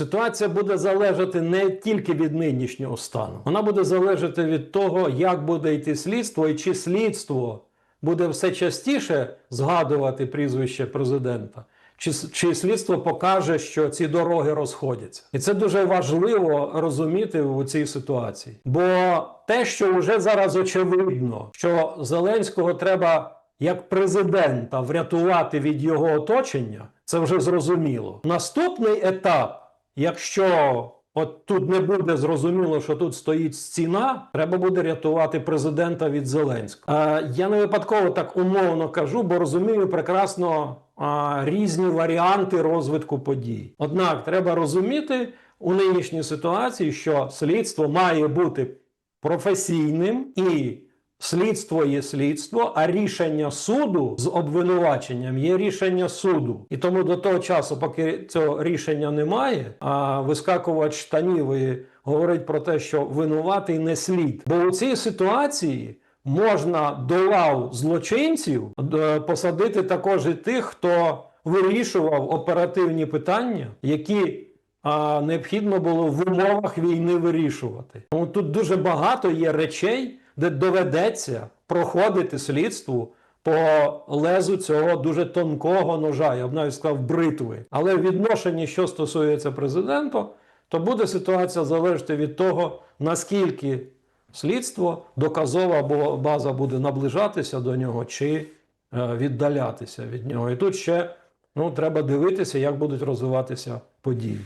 Ситуація буде залежати не тільки від нинішнього стану, вона буде залежати від того, як буде йти слідство і чи слідство буде все частіше згадувати прізвище президента. Чи, чи слідство покаже, що ці дороги розходяться, і це дуже важливо розуміти у цій ситуації. Бо те, що вже зараз очевидно, що Зеленського треба як президента врятувати від його оточення, це вже зрозуміло. Наступний етап, якщо от тут не буде зрозуміло, що тут стоїть стіна, треба буде рятувати президента від Зеленського. Е, я не випадково так умовно кажу, бо розумію прекрасно а, різні варіанти розвитку подій. Однак треба розуміти у нинішній ситуації, що слідство має бути професійним і слідство є слідство, а рішення суду з обвинуваченням є рішення суду. І тому до того часу, поки цього рішення немає, а вискакувач штанів і говорить про те, що винуватий не слід. Бо у цій ситуації. Можна до лав злочинців е, посадити також і тих, хто вирішував оперативні питання, які а, необхідно було в умовах війни вирішувати. Тому тут дуже багато є речей, де доведеться проходити слідству по лезу цього дуже тонкого ножа, я б навіть сказав, бритви. Але в відношенні, що стосується президента, то буде ситуація залежати від того, наскільки слідство, доказова база буде наближатися до нього чи е, віддалятися від нього. І тут ще ну, треба дивитися, як будуть розвиватися події.